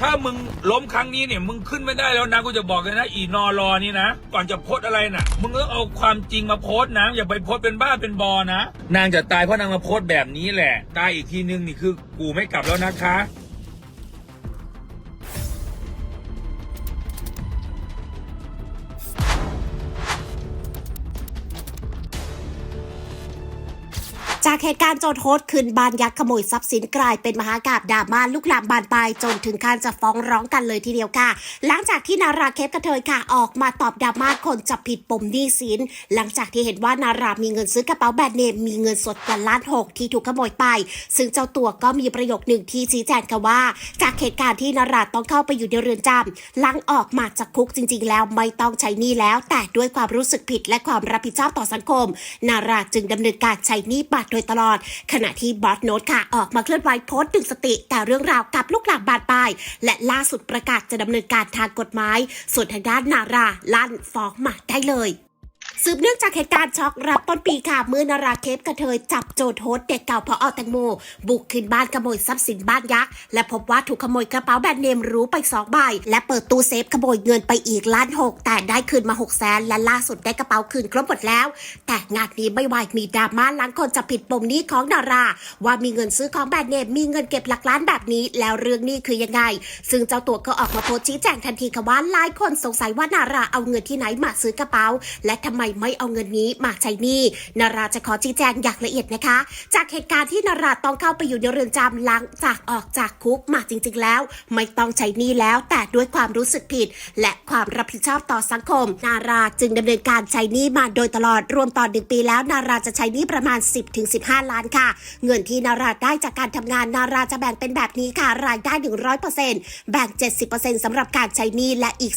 ถ้ามึงล้มครั้งนี้เนี่ยมึงขึ้นไม่ได้แล้วนะกูจะบอกเลยนะ อีนอรอนี่นะ ก่อนจะโพสอะไรน่ะ มึงต้องเอาความจริงมาโพสนะอย่าไปโพสเป็นบ้าเป็นบอนะ นางจะตายเพราะนางมาโพสแบบนี้แหละ ตายอีกทีนึงนี่คือกูไม่กลับแล้วนะคะ จากเหตุการณ์โจรโฮสคืนบานยักษ์ขโมยทรัพย์สินกลายเป็นมหากาบดราม่าลุกลามบานปลายจนถึงขั้นจะฟ้องร้องกันเลยทีเดียวค่ะ หลังจากที่นาราเคปกระเทยค่ะออกมาตอบดราม่าคนจับผิดปมหนี้สิน หลังจากที่เห็นว่านารามีเงินซื้อกระเป๋าแบรนด์เนมมีเงินสดกว่าล้านหกที่ถูกขโมยไป ซึ่งเจ้าตัวก็มีประโยคหนึ่งที่ชี้แจงค่ะว่า จากเหตุการณ์ที่นาราต้องเข้าไปอยู่ในเรือนจำหลังออกมาจากคุกจริง ๆ แล้วไม่ต้องใช้หนี้แล้ว แต่ด้วยความรู้สึกผิดและความรับผิดชอบต่อสังคม นาราจึงดำเนินการใช้หนี้บัตรโดยตลอด ขณะที่บอสโนตค่ะออกมาเคลื่อนไหวโพสต์ดึงสติ แต่เรื่องราวกลับลูกหลานบาดปลาย และล่าสุดประกาศจะดำเนินการทางกฎหมาย ส่วนทางด้านนาราลั่นฟ้องมาได้เลย สืบเนื่องจากเหตุการณ์ช็อกรับต้นปีค่ะ เมื่อนาราเคปกระเทยจับโจทโฮสเด็กเก่าพออแตงโม บุกขึ้นบ้านขโมยทรัพย์สินบ้านยักษ์ และพบว่าถูกขโมยกระเป๋าแบรนด์เนมรู้ไปสองใบ และเปิดตู้เซฟขโมยเงินไปอีกล้านหกแต่ได้คืนมา6กแสนและล่าสุดได้กระเป๋าคืนครบหมดแล้ว แต่งานนี้ไม่ไหวมีดราม่าหลังคนจับผิดปมนี้ของนารา ว่ามีเงินซื้อของแบรนด์เนมมีเงินเก็บหลักล้านแบบนี้ แล้วเรื่องนี้คือยังไง ซึ่งเจ้าตัวก็ออกมาโพสต์ชี้แจงทันทีค่ะว่าหลายคนสงสัยว่านาราเอาเงินที่ไหนมาซื้อกระเป๋า และทำไมไม่เอาเงินนี้มาใช้หนี้นาราจะขอชี้แจงอย่างละเอียดนะคะ จากเหตุการณ์ที่นาราต้องเข้าไปอยู่ในเรือนจำหลังจากออกจากคุกมาจริง ๆ แล้ว ไม่ต้องใช้หนี้แล้ว แต่ด้วยความรู้สึกผิด และความรับผิดชอบต่อสังคม นาราจึงดำเนินการใช้หนี้มาโดยตลอดรวมต่อหนึ่งปีแล้ว นาราจะใช้หนี้ประมาณ 10-15 ล้านค่ะ เงินที่นาราได้จากการทำงานนาราจะแบ่งเป็นแบบนี้ค่ะ รายได้ 100%แบ่ง 70%สำหรับการใช้หนี้และอีก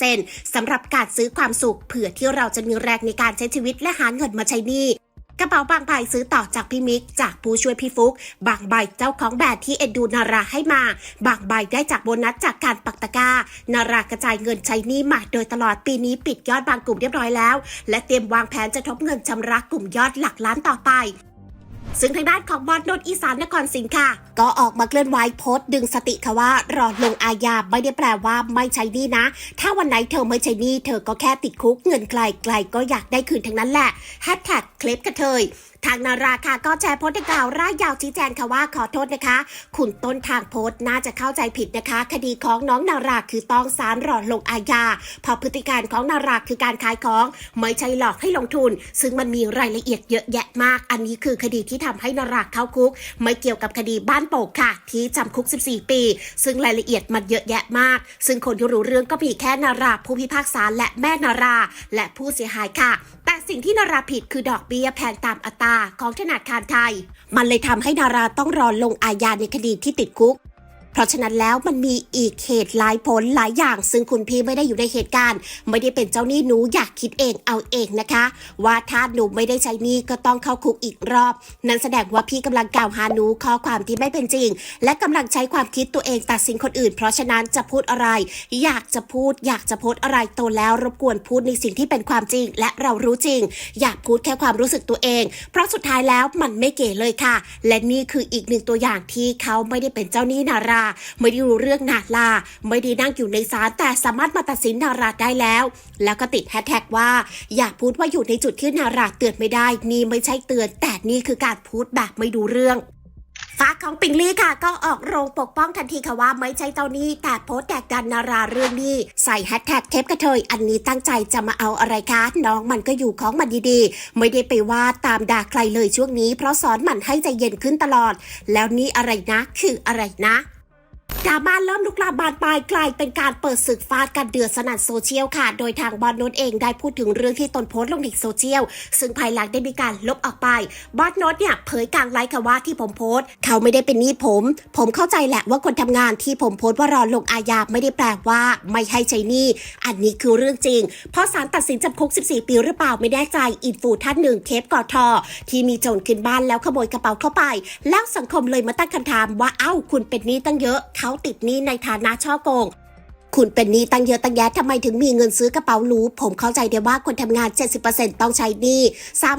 30%สำหรับการซื้อความสุขเผื่อที่เราจะมีแรงในการใช้ชีวิตและหาเงินมาใช้หนี้กระเป๋าบางใบซื้อต่อจากพี่มิก จากผู้ช่วยพี่ฟุก บางใบเจ้าของแบรนด์ที่เอ็นดูนาราให้มา บางใบได้จากโบนัสจากการปักตะกร้า นารากระจายเงินใช้หนี้มาโดยตลอดปีนี้ปิดยอดบางกลุ่มเรียบร้อยแล้ว และเตรียมวางแผนจะทบเงินชำระกลุ่มยอดหลักล้านต่อไป ซึ่งทางด้านของบอสโนดอีสานนครสิงค่ะ ก็ออกมาเคลื่อนไหวโพสต์ดึงสติค่ะว่ารอลงอาญาไม่ได้แปลว่าไม่ใช่นี่นะ ถ้าวันไหนเธอไม่ใช้นี่เธอก็แค่ติดคุกเงินไกลไกลก็อยากได้คืนทั้งนั้นแหละแฮชแท็กคลิปกระเทย ทางนาราค่ะก็แชร์โพสต์ดังกล่าวร่ายยาวชี้แจงค่ะว่าขอโทษนะคะ คุณต้นทางโพสต์น่าจะเข้าใจผิดนะคะ คดีของน้องนาราคือต้องสารรอลงอาญาเพราะพฤติการของนาราคือการขายของ ไม่ใช่หลอกให้ลงทุน ซึ่งมันมีรายละเอียดเยอะแยะมาก อันนี้คือคดีที่ทำให้นาราเข้าคุก ไม่เกี่ยวกับคดีบ้านโป่งค่ะ ที่จำคุก 14 ปี ซึ่งรายละเอียดมันเยอะแยะมาก ซึ่งคนที่รู้เรื่องก็มีแค่นาราผู้พิพากษาและแม่นารา และผู้เสียหายค่ะ แต่สิ่งที่นาราผิดคือดอกเบี้ยแพงตามอัตราของธนาคารไทย มันเลยทำให้นาราต้องรอลงอาญาในคดีที่ติดคุก เพราะฉะนั้นแล้วมันมีอีกเหตุหลายผลหลายอย่าง ซึ่งคุณพี่ไม่ได้อยู่ในเหตุการณ์ ไม่ได้เป็นเจ้าหนี้หนูอยากคิดเองเอาเองนะคะ ว่าถ้าหนูไม่ได้ใช้หนี้ก็ต้องเข้าคุกอีกรอบ นั่นแสดงว่าพี่กำลังกล่าวหาหนูข้อความที่ไม่เป็นจริง และกำลังใช้ความคิดตัวเองตัดสินคนอื่น เพราะฉะนั้นจะพูดอะไร อยากจะพูด อยากจะโพสอะไรโตแล้วรบกวนพูดในสิ่งที่เป็นความจริง และเรารู้จริง อยากพูดแค่ความรู้สึกตัวเอง เพราะสุดท้ายแล้วมันไม่เก๋เลยค่ะ และนี่คืออีกหนึ่งตัวอย่างที่เขาไม่ได้เป็นเจ้าหนี้นาราไม่ได้รู้เรื่องนาลา ไม่ได้นั่งอยู่ในศาลแต่สามารถมาตัดสินนาราได้แล้ว แล้วก็ติดแฮชแท็กว่า อย่าพูดว่าอยู่ในจุดที่นาราเตือนไม่ได้ นี่ไม่ใช่เตือน แต่นี่คือการพูดแบบไม่ดูเรื่องฟ้าของปิงลี่ค่ะ ก็ออกโรงปกป้องทันทีค่ะว่าไม่ใช่เจ้านี้ แต่โพสต์แดกดันนาราเรื่องนี้ ใส่แฮชแท็กเทปกระเทย อันนี้ตั้งใจจะมาเอาอะไรคะ น้องมันก็อยู่ของมันดีๆ ไม่ได้ไปว่าตามด่าใครเลยช่วงนี้ เพราะสอนมันให้ใจเย็นขึ้นตลอด แล้วนี่อะไรนะ คืออะไรนะ ดราม่าเริ่มลุกลามบานปลายกลายเป็นการเปิดศึกฟาดกันเดือดสนั่นโซเชียลค่ะ โดยทางบอลโนตเองได้พูดถึงเรื่องที่ตนโพสต์ลงในโซเชียล ซึ่งภายหลังได้มีการลบออกไป บอสโนตเนี่ยเผยกลางไลฟ์ค่ะว่าที่ผมโพสต์ เขาไม่ได้เป็นหนี้ผม ผมเข้าใจแหละว่าคนทำงานที่ผมโพสต์ว่ารอลงอาญาไม่ได้แปลว่า ไม่ให้ใช้หนี้ อันนี้คือเรื่องจริง เพราะศาลตัดสินจำคุก 14 ปีหรือเปล่าไม่แน่ใจ อินฟูท่านหนึ่งเคปกอทอที่มีโจรขึ้นบ้านแล้วขโมยกระเป๋าเข้าไป แล้วสังคมเลยมาตั้งคำถามว่าเอ้าคุณเป็นหนี้ตั้งเยอะเขาติดหนี้ในฐานะช่อโกง คุณเป็นหนี้ตั้งเยอะตั้งแยะทำไมถึงมีเงินซื้อกระเป๋าหรูผมเข้าใจได้ว่าคนทำงาน 70%ต้องใช้หนี้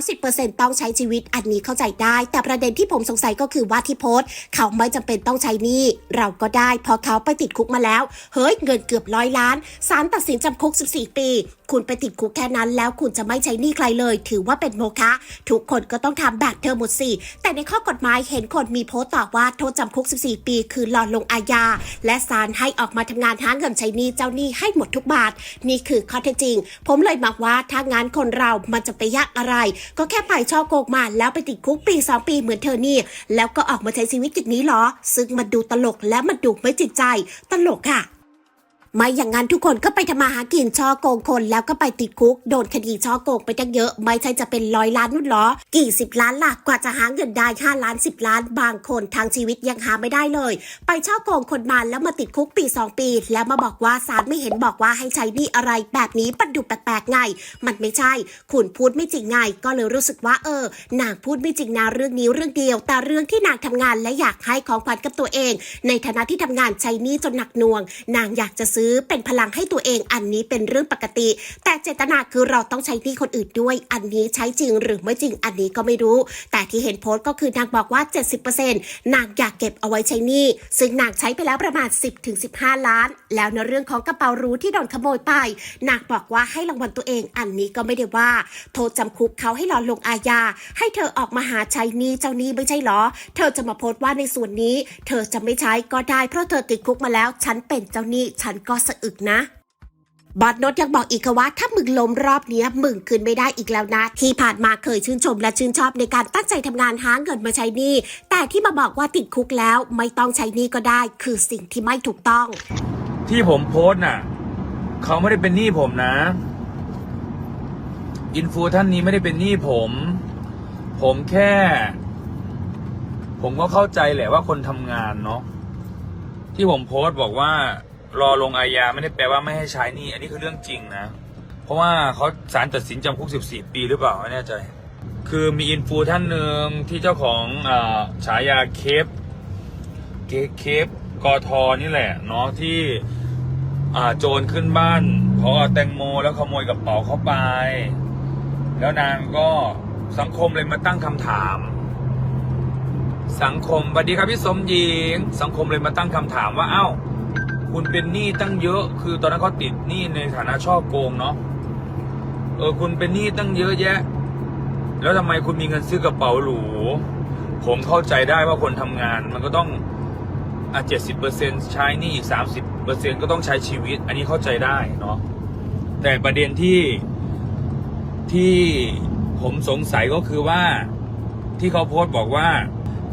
30%ต้องใช้ชีวิตอันนี้เข้าใจได้ แต่ประเด็นที่ผมสงสัยก็คือว่าที่โพสต์ เขาไม่จำเป็นต้องใช้หนี้ เราก็ได้เพอเขาไปติดคุกมาแล้ว เฮ้ยเงินเกือบร้อยล้านศาลตัดสินจำคุก 14 ปีคุณไปติดคุกแค่นั้น แล้วคุณจะไม่ใช้หนี้ใครเลย ถือว่าเป็นโมฆะทุกคนก็ต้องทำแบบเธอหมดสิแต่ในข้อกฎหมายเห็นคนมีโพสต์ตอบว่าโทษจำคุก 14 ปี คือรอนลงอาญา และศาลให้ออกมาทำงานหาเงินใช้หนี้เจ้าหนี้ให้หมดทุกบาท นี่คือข้อเท็จจริง ผมเลยบอกว่าถ้างานคนเรามันจะไปยากอะไร ก็แค่ไปช่อโกงมาแล้วไปติดคุกปีสองปีเหมือนเธอนี่ แล้วก็ออกมาใช้ชีวิตอย่างนี้เหรอ ซึ่งมันดูตลกและมันดูไม่จิตใจ ตลกค่ะ ไม่อย่างนั้นทุกคนก็ไปทำมาหากินช่อโกงคนแล้วก็ไปติดคุก โดนคดีช่อโกงไปตั้งเยอะ ไม่ใช่จะเป็นร้อยล้านนู่นหรอ กี่สิบล้านล่ะกว่าจะหาเงินได้ห้าล้านสิบล้าน บางคนทางชีวิตยังหาไม่ได้เลย ไปช่อโกงคนมาแล้วมาติดคุกปีสองปี แล้วมาบอกว่าศาลไม่เห็นบอกว่าให้ใช้หนี่อะไรแบบนี้ปันดูแปลกๆไง มันไม่ใช่ คุณพูดไม่จริงไง ก็เลยรู้สึกว่าเออ นางพูดไม่จริงนะเรื่องนี้เรื่องเดียว แต่เรื่องที่นางทำงานและอยากให้ของขวัญกับตัวเอง ในฐานะที่ทำงานใช้หนี้จนหนักหน่วง นางอยากจะซื้อเป็นพลังให้ตัวเองอันนี้เป็นเรื่องปกติ แต่เจตนาคือเราต้องใช้หนี้คนอื่นด้วย อันนี้ใช้จริงหรือไม่จริงอันนี้ก็ไม่รู้ แต่ที่เห็นโพสต์ก็คือนางบอกว่า 70%นางอยากเก็บเอาไว้ใช้หนี้ซึ่งนางใช้ไปแล้วประมาณ 10-15 ล้าน แล้วในเรื่องของกระเป๋ารู้ที่โดนขโมยไปนางบอกว่าให้รางวัลตัวเองอันนี้ก็ไม่ได้ว่า โทษจำคุกเขาให้รอลงอาญาให้เธอออกมาหาใช้หนี้เจ้าหนี้ไม่ใช่หรอ เธอจะมาโพสต์ว่าในส่วนนี้ เธอจะไม่ใช้ก็ได้เพราะเธอติดคุกมาแล้ว ฉันเป็นเจ้าหนี้ฉันก็สะอึกนะบอสโนตยังบอกอีกค่ะว่าถ้ามึงล้มรอบเนี้ยมึงคืนไม่ได้อีกแล้วนะ ที่ผ่านมาเคยชื่นชมและชื่นชอบในการตั้งใจทำงานหาเงินมาใช้หนี้ แต่ที่มาบอกว่าติดคุกแล้วไม่ต้องใช้หนี้ก็ได้ คือสิ่งที่ไม่ถูกต้อง ที่ผมโพสต์น่ะ เขาไม่ได้เป็นหนี้ผมนะ อินฟูท่านนี้ไม่ได้เป็นหนี้ผม ผมแค่ ผมก็เข้าใจแหละว่าคนทำงานเนาะที่ผมโพสต์บอกว่า รอลงอาญาไม่ได้แปลว่าไม่ให้ใช้นี้อันนี้คือเรื่องจริงนะ เพราะว่าเขาศาลตัดสินจำคุก 14 ปีหรือเปล่าไม่แน่ใจ คือมีอินฟูท่านหนึ่งที่เจ้าของอฉายาเคฟเคเคฟกอทอนี่แหละเนาะที่โจรขึ้นบ้านพอแตงโมแล้วขโมยกระเป๋าเข้าไป แล้วนางก็สังคมเลยมาตั้งคำถาม สังคมสวัสดีครับพี่สมหญิง สังคมเลยมาตั้งคำถามว่าเอ้า คุณเป็นหนี้ตั้งเยอะ คือตอนนั้นเขาติดหนี้ในฐานะช่อโกงเนาะเออคุณเป็นหนี้ตั้งเยอะแยะ แล้วทำไมคุณมีเงินซื้อกระเป๋าหรู ผมเข้าใจได้ว่าคนทำงาน มันก็ต้องอะเจ็ดสิบเปอร์เซ็นใช้หนี่อีกสามสิบเปอร์เซ็นก็ต้องใช้ชีวิต อันนี้เข้าใจได้เนาะแต่ประเด็นที่ที่ผมสงสัยก็คือว่าที่เขาโพสต์บอกว่า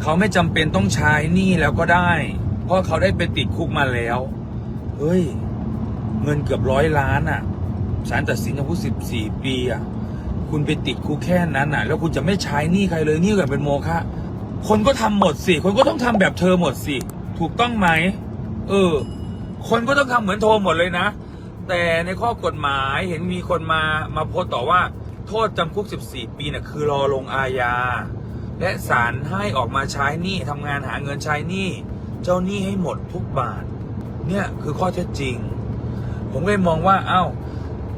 เขาไม่จำเป็นต้องใช้หนี้แล้วก็ได้ เพราะเขาได้ไปติดคุกมาแล้ว เฮ้ย เงินเกือบร้อยล้านอะ่ะศาลตัดสินจำคุกสิบสี่ปีอะ่ะ คุณไปติดคุกแค่นั้นอะ แล้วคุณจะไม่ใช้หนี้ใครเลยหนี่แบบเป็นโมฆะคนก็ทำหมดสิ คนก็ต้องทำแบบเธอหมดสิ ถูกต้องไหม เออ คนก็ต้องทำเหมือนโทรหมดเลยนะ แต่ในข้อกฎหมายเห็นมีคนมา มาโพสต์ต่อว่า โทษจำคุก 14 ปีน่ะคือรอลงอาญา และศาลให้ออกมาใช้หนี้ทำงานหาเงินใช้หนี้ เจ้าหนี้ให้หมดทุกบาท เนี่ยคือข้อเท็จจริง ผมก็เลยมองว่าเอ้า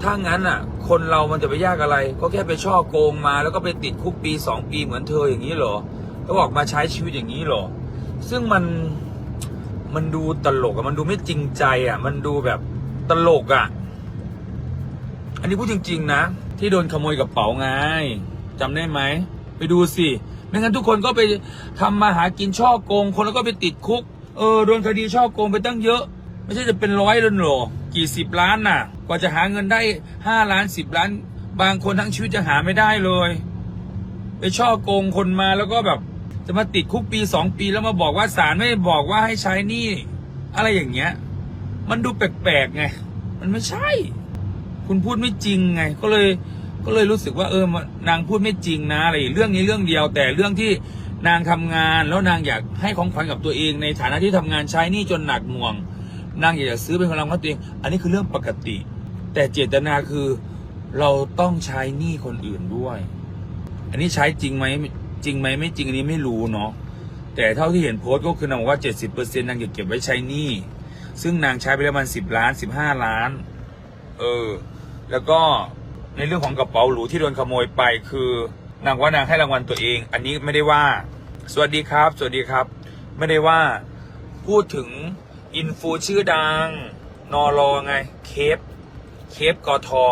ถ้างั้นอะ คนเรามันจะไปยากอะไร ก็แค่ไปช่อโกงมา แล้วก็ไปติดคุกปีสองปีเหมือนเธออย่างนี้เหรอแล้วออกมาใช้ชีวิตอย่างนี้เหรอ ซึ่งมันมันดูตลกอะมันดูไม่จริงใจอะมันดูแบบตลกอะอันนี้พูดจริง ๆ นะ ที่โดนขโมยกระเป๋าไงจำได้ไหม ไปดูสิไม่งั้นทุกคนก็ไปทำมาหากินช่อโกง คนแล้วก็ไปติดคุก เออโดนคดีช่อโกงไปตั้งเยอะ ไม่ใช่จะเป็นร้อยเลยหรอกี่สิบล้านน่ะ กว่าจะหาเงินได้ห้าล้านสิบล้าน บางคนทั้งชีวิตจะหาไม่ได้เลย ไปช่อโกงคนมาแล้วก็แบบ จะมาติดคุกปีสองปีแล้วมาบอกว่าศาลไม่บอกว่าให้ใช้หนี่ อะไรอย่างเงี้ย มันดูแปลกๆไง มันไม่ใช่ คุณพูดไม่จริงไง ก็เลยก็เลยรู้สึกว่าเออนางพูดไม่จริงนะอะไรเรื่องนี้เรื่องเดียว แต่เรื่องที่นางทำงานแล้วนางอยากให้ของขวัญกับตัวเองในฐานะที่ทำงานใช้หนี่จนหนักหน่วง นางอยากจะซื้อเป็นพลังของตัวเอง อันนี้คือเรื่องปกติ แต่เจตนาคือเราต้องใช้หนี้คนอื่นด้วย อันนี้ใช้จริงไหมจริงไหมไม่จริงอันนี้ไม่รู้เนาะแต่เท่าที่เห็นโพสต์ก็คือนางบอกว่าเจ็ดสิบเปอร์เซ็นต์นางอยากเก็บไว้ใช้หนี้ซึ่งนางใช้ไปแล้วมันสิบล้านสิบห้าล้าน เออ แล้วก็ในเรื่องของกระเป๋าหรูที่โดนขโมยไปคือนางว่านางให้รางวัลตัวเอง อันนี้ไม่ได้ว่า สวัสดีครับ สวัสดีครับ ไม่ได้ว่า พูดถึง อินฟูชื่อดัง นอรอไง เคฟ เคฟกอทอ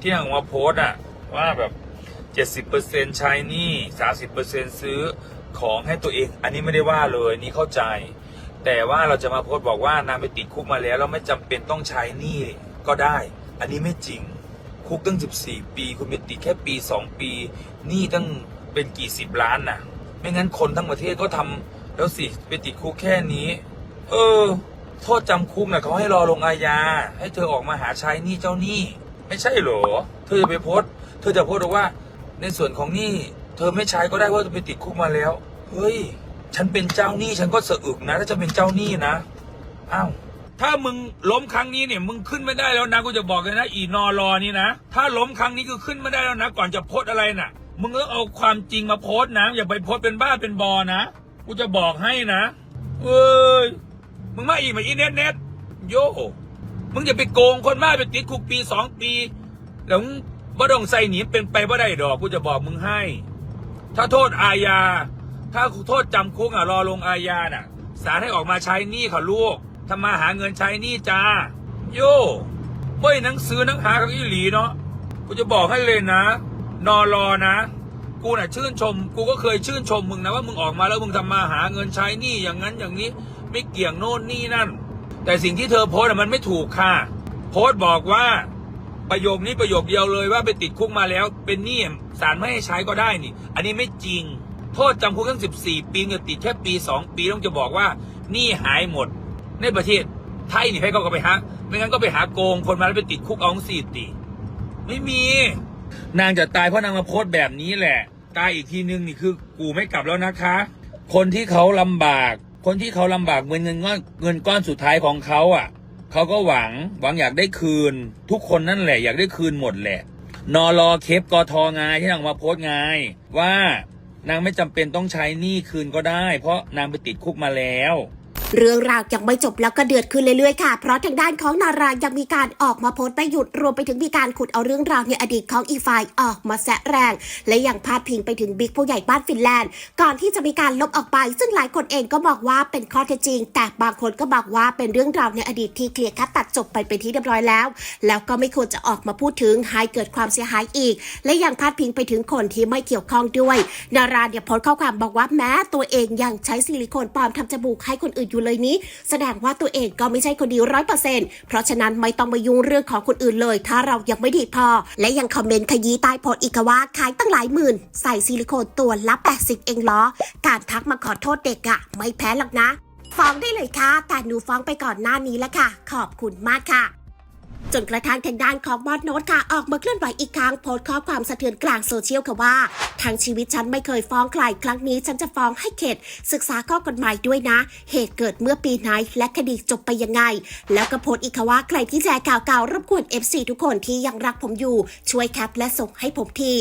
ที่นางมาโพสอะว่าแบบ 70%ใช้นี่ 30%ซื้อของให้ตัวเอง อันนี้ไม่ได้ว่าเลยนี่เข้าใจ แต่ว่าเราจะมาโพสบอกว่านางไปติดคุกมาแล้วเราไม่จำเป็นต้องใช้นี้ก็ได้ อันนี้ไม่จริง คุกตั้ง 14 ปี คุณไปติดแค่ปี 2 ปีนี้ตั้งเป็นกี่สิบล้านน่ะ ไม่งั้นคนทั้งประเทศก็ทำแล้วสิ ไปติดคุกแค่นี้ เออ โทษจำคุกน่ะเขาให้รอลงอาญา ให้เธอออกมาหาใช้หนี้เจ้าหนี้ ไม่ใช่เหรอ เธอจะไปโพสเธอจะโพสต์บอว่า ในส่วนของหนี้เธอไม่ใช้ก็ได้เพราะเธอไปติดคุกมาแล้ว เฮ้ย ฉันเป็นเจ้าหนี้ฉันก็สะอึกนะ ถ้าจะเป็นเจ้าหนี้นะ อ้าว ถ้ามึงล้มครั้งนี้เนี่ยมึงขึ้นไม่ได้แล้วนะกูจะบอกเลยนะอีนอรอนี่นะ ถ้าล้มครั้งนี้คือขึ้นไม่ได้แล้วนะ ก่อนจะโพสอะไรน่ะ มึงต้องเอาความจริงมาโพสนะ อย่าไปโพสเป็นบ้าเป็นบอนะ กูจะบอกให้นะเอ้ย มึงมาอีกมาอีเน็ตเน็ตโยมึงอย่าไปโกงคนมากไปติดคุกปีสองปีแล้วมึงบ่ต้องใส่หนีเป็นไปบ่ได้ดอกกูจะบอกมึงให้ ถ้าโทษอาญา ถ้าโทษจำคุกอะรอลงอาญาน่ะศาลให้ออกมาใช้หนี้เขาลูกทำมาหาเงินใช้หนี้จ้า โย่เว้ยหนังสือหนังหากับอีหลีเนาะกูจะบอกให้เลยนะ นอรอนะ กูน่ะชื่นชม กูก็เคยชื่นชมมึงนะว่ามึงออกมาแล้วมึงทำมาหาเงินใช้หนี้อย่างนั้นอย่างนี้ ไม่เกี่ยงโน่นนี่นั่น แต่สิ่งที่เธอโพสต์อะมันไม่ถูกค่ะ โพสต์บอกว่าประโยคนี้ประโยคเดียวเลยว่าไปติดคุกมาแล้ว เป็นหนี้ศาลไม่ให้ใช้ก็ได้นี่ อันนี้ไม่จริง โทษจำคุกตั้งสิบสี่ปีเงินติดแค่ปีสองปีต้องจะบอกว่าหนี้หายหมด ในประเทศไทยนี่ให้เขาก็ไปหาไม่งั้นก็ไปหาโกงคนมาแล้วไปติดคุกเอาสี่ตีไม่มี นางจะตายเพราะนางมาโพสต์แบบนี้แหละ ตายอีกทีนึงนี่คือกูไม่กลับแล้วนะคะ คนที่เขาลำบาก คนที่เขาลำบากเงินเงินก้อนเงินก้อนสุดท้ายของเขาอะเขาก็หวังหวังอยากได้คืน ทุกคนนั่นแหละ อยากได้คืนหมดแหละนอรอเคปกอทองายที่นางมาโพสต์ไงว่านางไม่จำเป็นต้องใช้หนี้คืนก็ได้ เพราะนางไปติดคุกมาแล้ว เรื่องราวยังไม่จบแล้วก็เดือดขึ้นเรื่อยๆค่ะ เพราะทางด้านของนารายังมีการออกมาโพสต์ไม่หยุดรวมไปถึงมีการขุดเอาเรื่องราวในอดีตของอีกฝ่ายออกมาแซะแรง และยังพาดพิงไปถึงบิ๊กผู้ใหญ่บ้านฟินแลนด์ ก่อนที่จะมีการลบออกไป ซึ่งหลายคนเองก็บอกว่าเป็นข้อเท็จจริง แต่บางคนก็บอกว่าเป็นเรื่องราวในอดีตที่เคลียร์คัดตัดจบไปเป็นที่เรียบร้อยแล้ว แล้วก็ไม่ควรจะออกมาพูดถึงให้เกิดความเสียหายอีก และยังพาดพิงไปถึงคนที่ไม่เกี่ยวข้องด้วย นาราเนี่ยโพสต์ข้อความบอกว่าแม้ตัวเองยังใช้ซิลิโคนปลอมทำจมูกให้คนอื่นอยู่เลยนี้ แสดงว่าตัวเองก็ไม่ใช่คนดีร้อยเปอร์เซ็นต์เพราะฉะนั้นไม่ต้องมายุ่งเรื่องของคนอื่นเลย ถ้าเรายังไม่ดีพอ และยังคอมเมนต์ขยี้ใต้โพสอีกว่าขายตั้งหลายหมื่น ใส่ซิลิโคนตัวละ 80 เองเหรอการทักมาขอโทษเด็กอะไม่แพ้หรอกนะ ฟ้องได้เลยค่ะแต่หนูฟ้องไปก่อนหน้านี้แล้วค่ะ ขอบคุณมากค่ะ จนกระทั่งทางด้านของมอดโนตค่ะ ออกมาเคลื่อนไหวอีกครั้งโพสต์ข้อความสะเทือนกลางโซเชียลค่ะว่าทั้งชีวิตฉันไม่เคยฟ้องใคร ครั้งนี้ฉันจะฟ้องให้เข็ด ศึกษาข้อกฎหมายด้วยนะ เหตุเกิดเมื่อปีไหนและคดีจบไปยังไง แล้วก็โพสต์อีกค่ะว่าใครที่แชร์ข่าวเก่ารบกวน FC ทุกคนที่ยังรักผมอยู่ช่วยแคปและส่งให้ผมที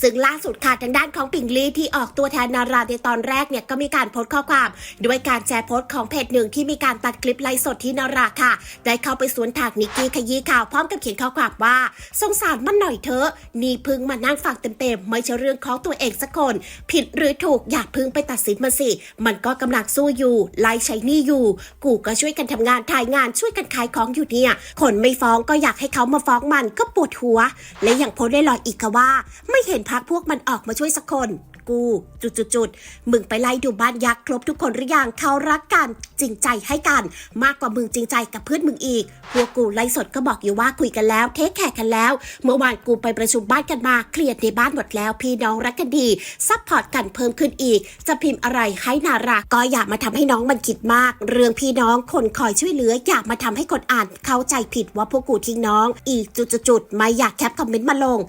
ซึ่งล่าสุดค่ะทางด้านของปิงลี่ที่ออกตัวแทนนาราในตอนแรกเนี่ยก็มีการโพสต์ข้อความ ด้วยการแชร์โพสต์ของเพจหนึ่งที่มีการตัดคลิปไลฟ์สดที่นาราค่ะ ได้เข้าไปสวนถากนิกกี้ขยี้ข่าวพร้อมกับเขียนข้อความว่าสงสารมันหน่อยเถอะนี่พึ่งมานั่งฟังเต็มๆไม่ใช่เรื่องของตัวเองสักคน ผิดหรือถูกอย่าเพึ่งไปตัดสินมันสิ มันก็กำลังสู้อยู่ไล่ใช้หนี่อยู่ กูก็ช่วยกันทำงานถ่ายงานช่วยกันขายของอยู่เนี่ยคนไม่ฟ้องก็อยากให้เขามาฟ้องมันก็ปวดหัว และอย่างโพสต์ได้ลอยอีกค่ะว่า ไม่เห็นพักพวกมันออกมาช่วยสักคน กู จุดๆๆมึงไปไล่ดูบ้านยักษ์ครบทุกคนหรือยังเขารักกันจริงใจให้กันมากกว่ามึงจริงใจกับเพื่อนมึงอีก พวกกูไล่สดก็บอกอยู่ว่าคุยกันแล้วเทคแขกกันแล้ว เมื่อวานกูไปประชุมบ้านกันมาเคลียร์ในบ้านหมดแล้ว พี่น้องรักกันดีซัพพอร์ตกันเพิ่มขึ้นอีก จะพิมพ์อะไรให้นาราก็อย่ามาทำให้น้องมันคิดมาก เรื่องพี่น้องคนคอยช่วยเหลืออย่ามาทำให้คนอ่านเข้าใจผิดว่าพวกกูทิ้งน้อง อีกจุดๆไม่อยากแคปคอมเมนต์มาลง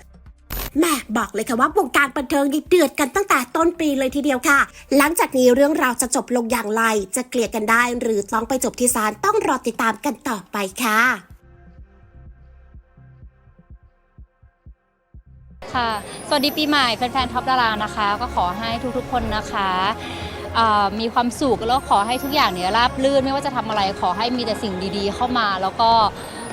แม่บอกเลยค่ะว่าวงการบันเทิงนี่เดือดกันตั้งแต่ต้นปีเลยทีเดียวค่ะ หลังจากนี้เรื่องราวจะจบลงอย่างไร จะเกลี่ยกันได้ หรือต้องไปจบที่ศาลต้องรอติดตามกันต่อไปค่ะค่ะ สวัสดีปีใหม่แฟนๆท็อปดารานะคะ ก็ขอให้ทุกๆคนนะคะมีความสุขแล้วขอให้ทุกอย่างเนี่ยราบรื่นไม่ว่าจะทำอะไรขอให้มีแต่สิ่งดีๆ เข้ามา แล้วก็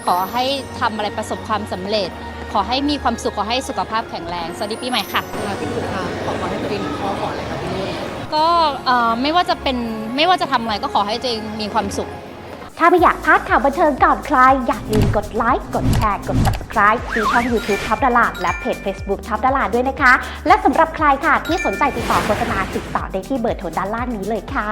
ขอให้ทำอะไรประสบความสำเร็จ ขอให้มีความสุข ขอให้สุขภาพแข็งแรง สวัสดีปีใหม่ค่ะเวลาพี่ตุ๊กคะขอพรให้ตัวเองหนึ่งข้อก่อนเลยครับพี่นุ่นก็เอ่อไม่ว่าจะเป็นไม่ว่าจะทำอะไรก็ขอให้ตัวเองมีความสุข ถ้าไม่อยากพลาดข่าวบันเทิงก่อนใคร อย่าลืมกดไลค์ กดแชร์ กด subscribe ที่ช่อง YouTube ท็อปดาราและเพจ Facebook ท็อปดาราด้วยนะคะ และสำหรับใครค่ะที่สนใจติดต่อโฆษณาติดต่อได้ที่เบอร์โทรด้านล่างนี้เลยค่ะ